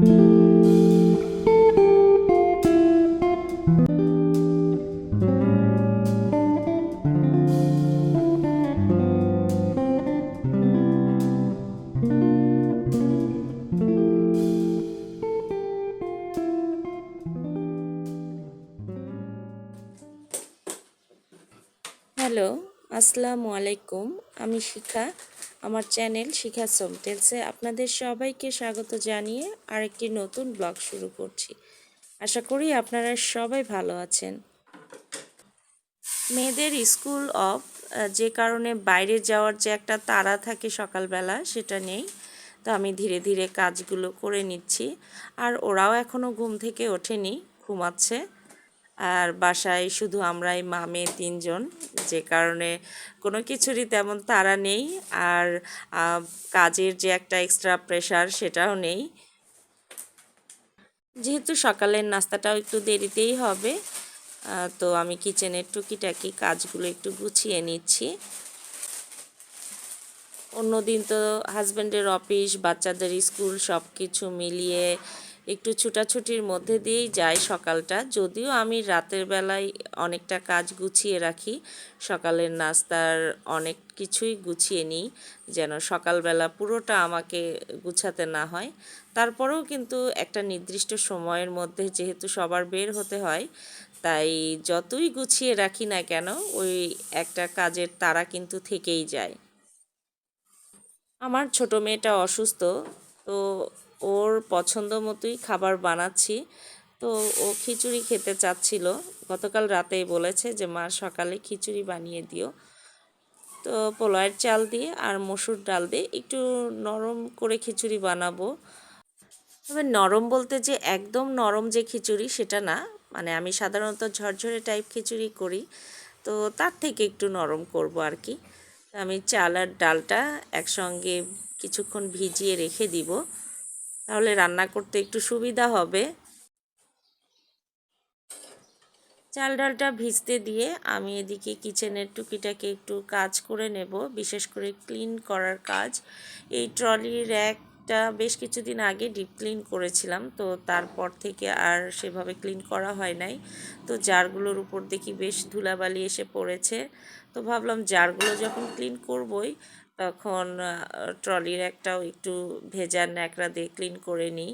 Hello আসসালামু আলাইকুম আমি শিখা আমার চ্যানেল শিখা সোমটেলসে আপনাদের সবাইকে স্বাগত জানিয়ে আরেকটি নতুন ব্লগ শুরু করছি। আশা করি আপনারা সবাই ভালো আছেন। মেয়েদের স্কুল অফ যে কারণে বাইরে যাওয়ার যে একটা তাড়া থাকে সকালবেলা, সেটা নেই। তো আমি ধীরে ধীরে কাজগুলো করে নিচ্ছি। আর ওরাও এখনও ঘুম থেকে ওঠেনি, ঘুমাচ্ছে। আর বাসায় শুধু আমরাই মা, মেয়ে তিনজন। যে কারণে কোনো কিছুরই তেমন তারা নেই আর কাজের যে একটা এক্সট্রা প্রেশার সেটাও নেই। যেহেতু সকালের নাস্তাটাও একটু দেরিতেই হবে তো আমি কিচেনের টুকিটাকি কাজগুলো একটু গুছিয়ে নিচ্ছি। অন্যদিন তো হাজব্যান্ডের অফিস বাচ্চাদের স্কুল সব কিছু মিলিয়ে একটু ছুটাছুটির মধ্যে দিয়েই যায় সকালটা। যদিও আমি রাতের বেলায় অনেকটা কাজ গুছিয়ে রাখি। সকালের নাস্তার অনেক কিছুই গুছিয়ে নিই, যেন সকালবেলা পুরোটা আমাকে গুছাতে না হয়। তারপরেও কিন্তু একটা নির্দিষ্ট সময়ের মধ্যে যেহেতু সবার বের হতে হয়, তাই যতই গুছিয়ে রাখি না কেন, ওই একটা কাজের তারা কিন্তু থেকেই যায়। আমার ছোট মেয়েটা অসুস্থ, তো ওর পছন্দ মতোই খাবার বানাচ্ছি। তো ও খিচুড়ি খেতে চাচ্ছিল। গতকাল রাতেই বলেছে যে, মা, সকালে খিচুড়ি বানিয়ে দিও। তো পোলয়ের চাল দিয়ে আর মসুর ডাল দিয়ে একটু নরম করে খিচুড়ি বানাবো। তবে নরম বলতে যে, একদম নরম যে খিচুড়ি সেটা না। মানে আমি সাধারণত ঝরঝরে টাইপ খিচুড়ি করি। তো তার থেকে একটু নরম করব আর কি। আমি চাল আর ডালটা একসঙ্গে কিছুক্ষণ ভিজিয়ে রেখে দিব। তাহলে রান্না করতে একটু সুবিধা হবে। চাল ডালটা ভিজতে দিয়ে আমি এদিকে কিচেনের টুকিটাকে একটু কাজ করে নেব, বিশেষ করে ক্লিন করার কাজ। এই ট্রলি র্যাকটা বেশ কিছুদিন আগে ডিপ ক্লিন করেছিলাম, তো তারপর থেকে আর সেভাবে ক্লিন করা হয় নাই। তো জারগুলোর উপর দেখি বেশ ধুলাবালি এসে পড়েছে। তো ভাবলাম জারগুলো যখন ক্লিন করবই তখন ট্রলির একটাও একটু ভেজা ন্যাকড়া দিয়ে ক্লিন করে নিই।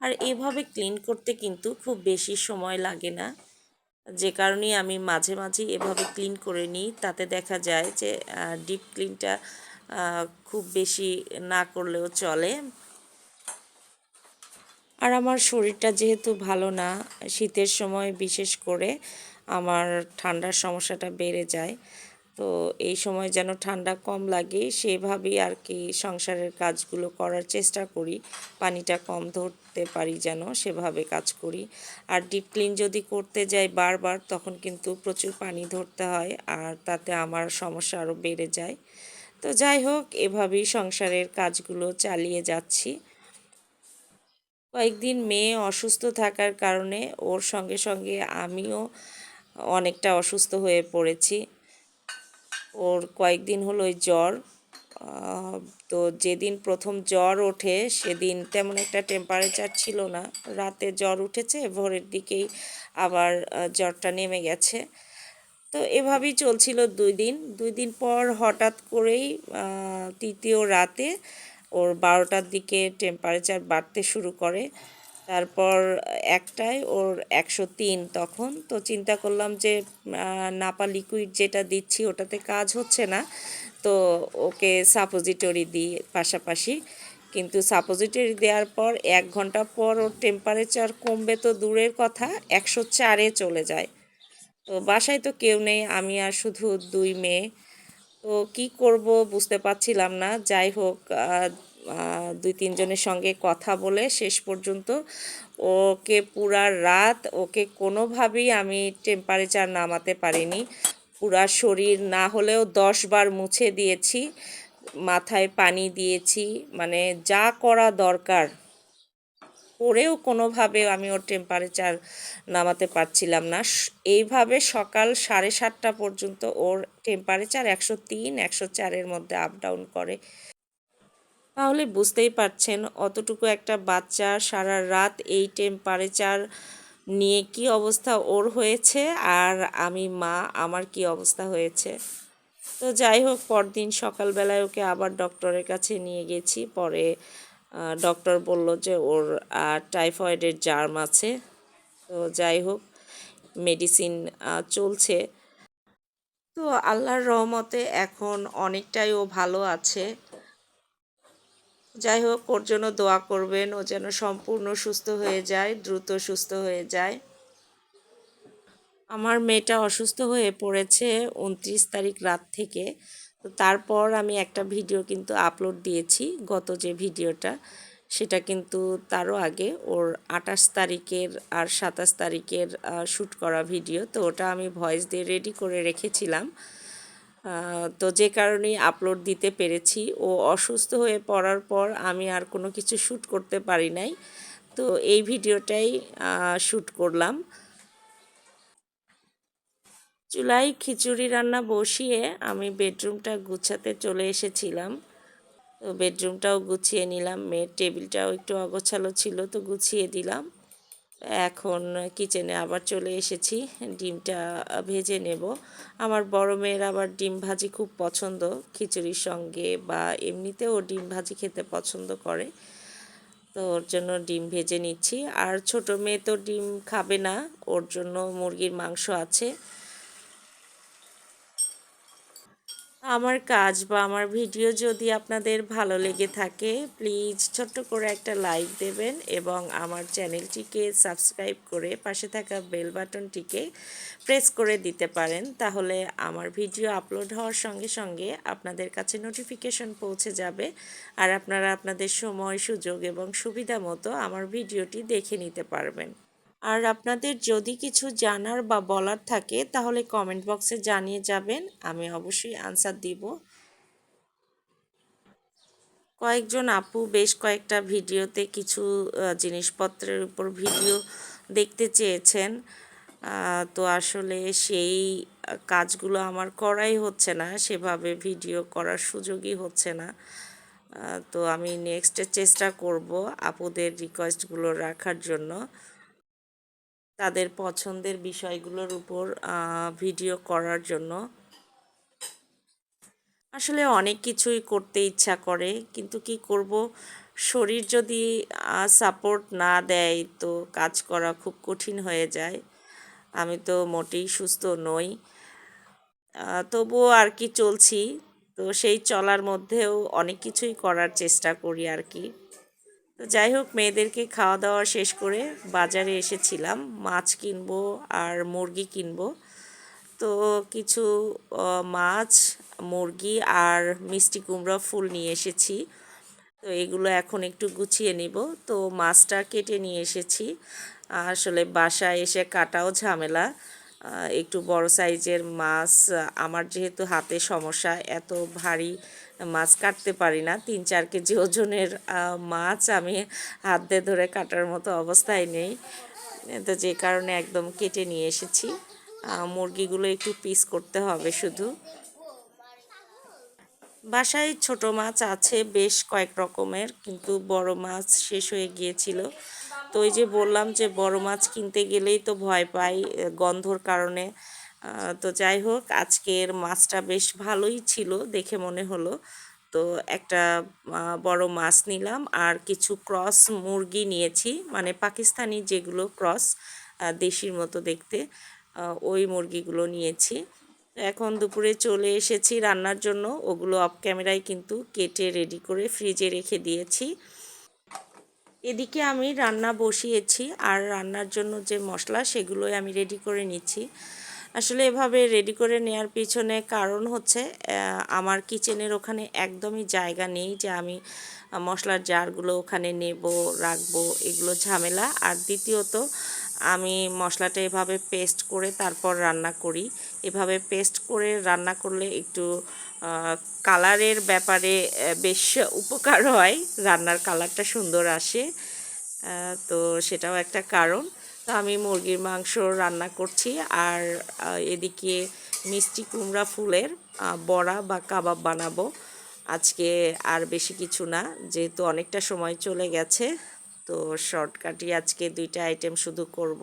আর এভাবে ক্লিন করতে কিন্তু খুব বেশি সময় লাগে না। যে কারণেই আমি মাঝে মাঝে এভাবে ক্লিন করে নিই, তাতে দেখা যায় যে ডিপ ক্লিনটা খুব বেশি না করলেও চলে। আর আমার শরীরটা যেহেতু ভালো না, শীতের সময় বিশেষ করে আমার ঠান্ডার সমস্যাটা বেড়ে যায়। তো এই সময় যেন ঠান্ডা কম লাগে, সেভাবেই আর কি সংসারের কাজগুলো করার চেষ্টা করি। পানিটা কম ধরতে পারি যেন, সেভাবে কাজ করি। আর ডিপ ক্লিন যদি করতে যাই বারবার, তখন কিন্তু প্রচুর পানি ধরতে হয় আর তাতে আমার সমস্যা আরও বেড়ে যায়। তো যাই হোক, এভাবেই সংসারের কাজগুলো চালিয়ে যাচ্ছি। কয়েকদিন মেয়ে অসুস্থ থাকার কারণে ওর সঙ্গে সঙ্গে আমিও অনেকটা অসুস্থ হয়ে পড়েছি। ওর কয়েকদিন হলো ওই জ্বর। তো যেদিন প্রথম জ্বর ওঠে সেদিন তেমন একটা টেম্পারেচার ছিল না। রাতে জ্বর উঠেছে, ভোরের দিকেই আবার জ্বরটা নেমে গেছে। তো এভাবেই চলছিল দুই দিন। দুই দিন পর হঠাৎ করেই তৃতীয় রাতে ওর বারোটার দিকে টেম্পারেচার বাড়তে শুরু করে। তারপর একটাই ওর একশো তিন তখন। তো চিন্তা করলাম যে নাপা লিকুইড যেটা দিচ্ছি ওটাতে কাজ হচ্ছে না। তো ওকে সাপোজিটরি দিই পাশাপাশি। কিন্তু সাপোজিটরি দেওয়ার পর এক ঘণ্টা পর ওর টেম্পারেচার কমবে তো দূরের কথা, একশো চারে চলে যায়। তো বাসায় তো কেউ নেই, আমি আর শুধু দুই মেয়ে। তো কি করব বুঝতে পারছিলাম না। যাই হোক দুই তিনজনের সঙ্গে কথা বলে শেষ পর্যন্ত ওকে পুরা রাত ওকে কোনোভাবেই আমি টেম্পারেচার নামাতে পারিনি। পুরা শরীর না হলেও দশ বার মুছে দিয়েছি, মাথায় পানি দিয়েছি মানে যা করা দরকার করেও কোনোভাবে আমি ওর টেম্পারেচার নামাতে পারছিলাম না। এইভাবে সকাল সাড়ে সাতটা পর্যন্ত ওর টেম্পারেচার একশো তিন, একশো চারের মধ্যে আপ ডাউন করে। তাহলে বুঝতেই পারছেন অতটুকু একটা বাচ্চা সারা রাত এই টেম্পারেচার নিয়ে কি অবস্থা ওর হয়েছে আর আমি, মা, আমার কি অবস্থা হয়েছে। তো যাই হোক, পরদিন সকালবেলায় ওকে আবার ডক্টরের কাছে নিয়ে গেছি। পরে ডক্টর বলল যে ওর টাইফয়েডের জার্ম আছে। তো যাই হোক মেডিসিন চলছে। তো আল্লাহর রহমতে এখন অনেকটাই ও ভালো আছে। যাই হোক, ওর জন্য দোয়া করবেন। ও যেন সম্পূর্ণ সুস্থ হয়ে যায়, দ্রুত সুস্থ হয়ে যায়। আমার মেয়েটা অসুস্থ হয়ে পড়েছে উনত্রিশ তারিখ রাত থেকে। তো তারপর আমি একটা ভিডিও কিন্তু আপলোড দিয়েছি, গত যে ভিডিওটা, সেটা কিন্তু তারও আগে। ওর আঠাশ তারিখের আর সাতাশ তারিখের শ্যুট করা ভিডিও। তো ওটা আমি ভয়েস দিয়ে রেডি করে রেখেছিলাম। তো যে কারণেই আপলোড দিতে পেরেছি। ও অসুস্থ হয়ে পড়ার পর আমি আর কোনো কিছু শ্যুট করতে পারি নাই। তো এই ভিডিওটাই শ্যুট করলাম। চুলায় খিচুড়ি রান্না বসিয়ে আমি বেডরুমটা গুছাতে চলে এসেছিলাম। তো বেডরুমটাও গুছিয়ে নিলাম। মেয়ের টেবিলটাও একটু অগোছালো ছিল, তো গুছিয়ে দিলাম। এখন কিচেনে আবার চলে এসেছি, ডিমটা ভেজে নেব। আমার বড় মেয়ের আবার ডিম ভাজি খুব পছন্দ, খিচুড়ির সঙ্গে বা এমনিতেও ডিম ভাজি খেতে পছন্দ করে। তো ওর জন্য ডিম ভেজে নিচ্ছি। আর ছোট মেয়ে তো ডিম খাবে না, ওর জন্য মুরগির মাংস আছে। আমার কাজ বা আমার ভিডিও যদি আপনাদের ভালো লেগে থাকে প্লিজ ছোট্ট করে একটা লাইক দেবেন এবং আমার চ্যানেলটিকে সাবস্ক্রাইব করে পাশে থাকা বেল বাটনটিকে প্রেস করে দিতে পারেন। তাহলে আমার ভিডিও আপলোড হওয়ার সঙ্গে সঙ্গে আপনাদের কাছে নোটিফিকেশন পৌঁছে যাবে আর আপনারা আপনাদের সময়, সুযোগ এবং সুবিধা মতো আমার ভিডিওটি দেখে নিতে পারবেন। আর আপনাদের যদি কিছু জানার বা বলার থাকে, তাহলে কমেন্ট বক্সে জানিয়ে যাবেন, আমি অবশ্যই আনসার দিব। কয়েকজন আপু বেশ কয়েকটা ভিডিওতে কিছু জিনিসপত্রের উপর ভিডিও দেখতে চেয়েছেন। তো আসলে সেই কাজগুলো আমার করাই হচ্ছে না, সেভাবে ভিডিও করার সুযোগই হচ্ছে না। তো আমি নেক্সটে চেষ্টা করব আপুদের রিকোয়েস্টগুলো রাখার জন্য। তাদের পছন্দের বিষয়গুলোর উপর ভিডিও করার জন্য। আসলে অনেক কিছুই করতে ইচ্ছা করে, কিন্তু কি করব? শরীর যদি সাপোর্ট না দেয়, তো কাজ করা খুব কঠিন হয়ে যায়। আমি তো মোটেই সুস্থ নই। তবুও আর কি চলছি। তো সেই চলার মধ্যেও অনেক কিছুই করার চেষ্টা করি আর কি। তো যাই হোক, মেয়েদেরকে খাওয়া দাওয়া শেষ করে বাজারে এসেছিলাম। মাছ কিনবো আর মুরগি কিনবো। তো কিছু মাছ, মুরগি আর মিষ্টি কুমড়া, ফুল নিয়ে এসেছি। তো এগুলো এখন একটু গুছিয়ে নিব। তো মাছটা কেটে নিয়ে এসেছি। আসলে বাসায় এসে কাটাও ঝামেলা। একটু বড় সাইজের মাছ, আমার যেহেতু হাতে সমস্যা, এত ভারী মাছ কাটতে পারি না। তিন চার কেজি ওজনের মাছ আমি হাত দিয়ে ধরে কাটার মতো অবস্থায় নেই। তো যে কারণে একদম কেটে নিয়ে এসেছি। মুরগিগুলো একটু পিস করতে হবে শুধু। বাসায় ছোট মাছ আছে বেশ কয়েক রকমের, কিন্তু বড় মাছ শেষ হয়ে গিয়েছিল। তো ওই যে বললাম যে বড় মাছ কিনতে গেলেই তো ভয় পাই গন্ধর কারণে। তো যাই হোক, আজকের মাছটা বেশ ভালোই ছিল দেখে মনে হলো। তো একটা বড় মাছ নিলাম আর কিছু ক্রস মুরগি নিয়েছি মানে পাকিস্তানি যেগুলো ক্রস দেশির মতো দেখতে ওই মুরগিগুলো নিয়েছি। এখন দুপুরে চলে এসেছি রান্নার জন্য, ওগুলো অফ ক্যামেরায় কিন্তু কেটে রেডি করে ফ্রিজে রেখে দিয়েছি। এদিকে আমি রান্না বসিয়েছি আর রান্নার জন্য যে মশলা, সেগুলোই আমি রেডি করে নিচ্ছি। আসলে এভাবে রেডি করে নেওয়ার পিছনে কারণ হচ্ছে আমার কিচেনের ওখানে একদমই জায়গা নেই যে আমি মশলার জারগুলো ওখানে নেব, রাখব, এগুলো ঝামেলা। আর দ্বিতীয়ত, আমি মশলাটা এভাবে পেস্ট করে তারপর রান্না করি। এভাবে পেস্ট করে রান্না করলে একটু কালারের ব্যাপারে বেশ উপকার হয়। রান্নার কালারটা সুন্দর আসে। তো সেটাও একটা কারণ। তো আমি মুরগির মাংস রান্না করছি আর এদিকে মিষ্টি কুমড়া ফুলের বড়া বা কাবাব বানাবো। আজকে আর বেশি কিছু না, যেহেতু অনেকটা সময় চলে গেছে, তো শর্টকাটই আজকে দুইটা আইটেম শুধু করব।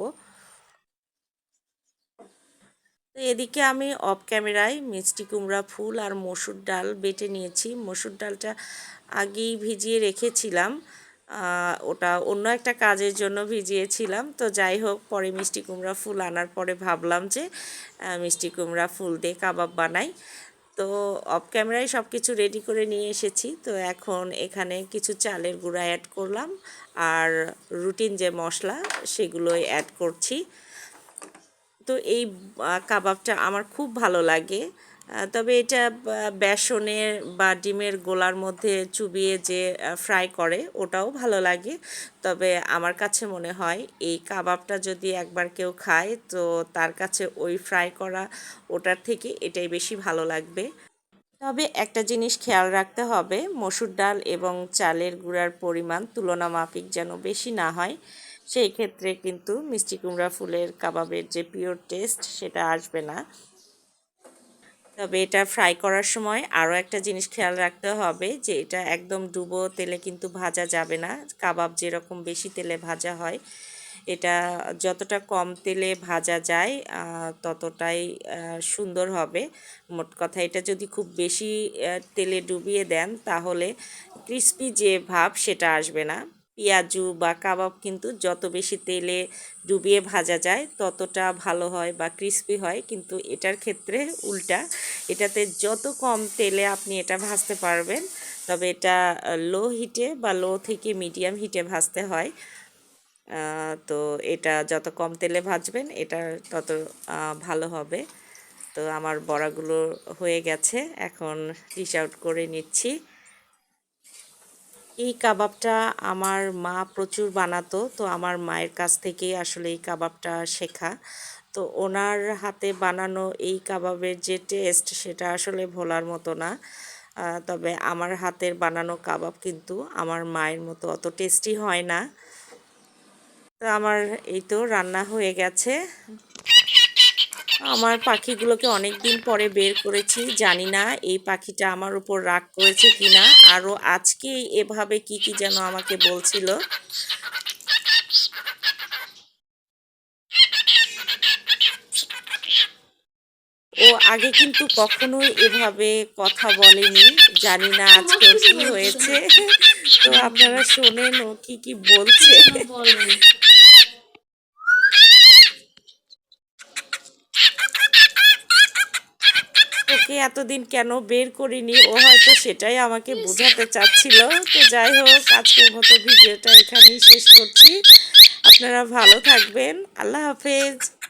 তো এদিকে আমি অফ ক্যামেরায় মিষ্টি কুমড়া ফুল আর মসুর ডাল বেটে নিয়েছি। মসুর ডালটা আগেই ভিজিয়ে রেখেছিলাম ওটা অন্য একটা কাজের জন্য ভিজিয়েছিলাম। তো যাই হোক, পরে মিষ্টি কুমড়া ফুল আনার পরে ভাবলাম যে মিষ্টি কুমড়া ফুল দিয়ে কাবাব বানাই। তো অফ ক্যামেরায় সব কিছু রেডি করে নিয়ে এসেছি। তো এখন এখানে কিছু চালের গুঁড়া অ্যাড করলাম আর রুটিন যে মশলা, সেগুলোই অ্যাড করছি। তো এই কাবাবটা আমার খুব ভালো লাগে। তবে এটা বেসনের বা ডিমের গোলার মধ্যে চুবিয়ে যে ফ্রাই করে, ওটাও ভালো লাগে। তবে আমার কাছে মনে হয়, এই কাবাবটা যদি একবার কেউ খায়, তো তার কাছে ওই ফ্রাই করা, ওটার থেকে এটাই বেশি ভালো লাগবে। তবে একটা জিনিস খেয়াল রাখতে হবে, মসুর ডাল এবং চালের গুঁড়ার পরিমাণ তুলনামাফিক যেন বেশি না হয়, সেই ক্ষেত্রে কিন্তু মিষ্টি কুমড়া ফুলের কাবাবের যে পিওর টেস্ট সেটা আসবে না। তবে এটা ফ্রাই করার সময় আরও একটা জিনিস খেয়াল রাখতে হবে যে এটা একদম ডুবো তেলে কিন্তু ভাজা যাবে না। কাবাব যেরকম বেশি তেলে ভাজা হয়, এটা যতটা কম তেলে ভাজা যায় ততটাই সুন্দর হবে। মোট কথা এটা যদি খুব বেশি তেলে ডুবিয়ে দেন তাহলে ক্রিস্পি যে ভাব সেটা আসবে না। পেঁয়াজু বা কাবাব কিন্তু যত বেশি তেলে ডুবিয়ে ভাজা যায়, ততটা ভালো হয় বা ক্রিস্পি হয়। কিন্তু এটার ক্ষেত্রে উল্টা, এটাতে যত কম তেলে আপনি এটা ভাজতে পারবেন, তবে এটা লো হিটে বা লো থেকে মিডিয়াম হিটে ভাজতে হয়। তো এটা যত কম তেলে ভাজবেন, এটা তত ভালো হবে। তো আমার বড়াগুলো হয়ে গেছে, এখন ডিশ আউট করে নিচ্ছি। এই কাবাবটা আমার মা প্রচুর বানাতো, তো আমার মায়ের কাছ থেকেই আসলে এই কাবাবটা শেখা। তো ওনার হাতে বানানো এই কাবাবের যে টেস্ট সেটা আসলে ভোলার মতো না। তবে আমার হাতের বানানো কাবাব কিন্তু আমার মায়ের মতো অত টেস্টি হয় না। তো আমার এই তো রান্না হয়ে গেছে। আমার পাখিগুলোকে অনেক দিন পরে বের করেছি, জানি না এই পাখিটা আমার উপর রাগ করেছে কিনা। আরও আজকে এভাবে কি কি যেন আমাকে বলছিল? ও আগে কিন্তু কখনোই এভাবে কথা বলেনি। জানি না আজকে কি হয়েছে। তো আপনারা শোনেন ও কি কি বলছে। ওকে এতদিন কেন বের করিনি? ও হয়তো সেটাই আমাকে বোঝাতে চাচ্ছিল। তো যাই হোক, আজকের মতো ভিডিওটা এখানেই শেষ করছি। আপনারা ভালো থাকবেন। আল্লাহ হাফেজ।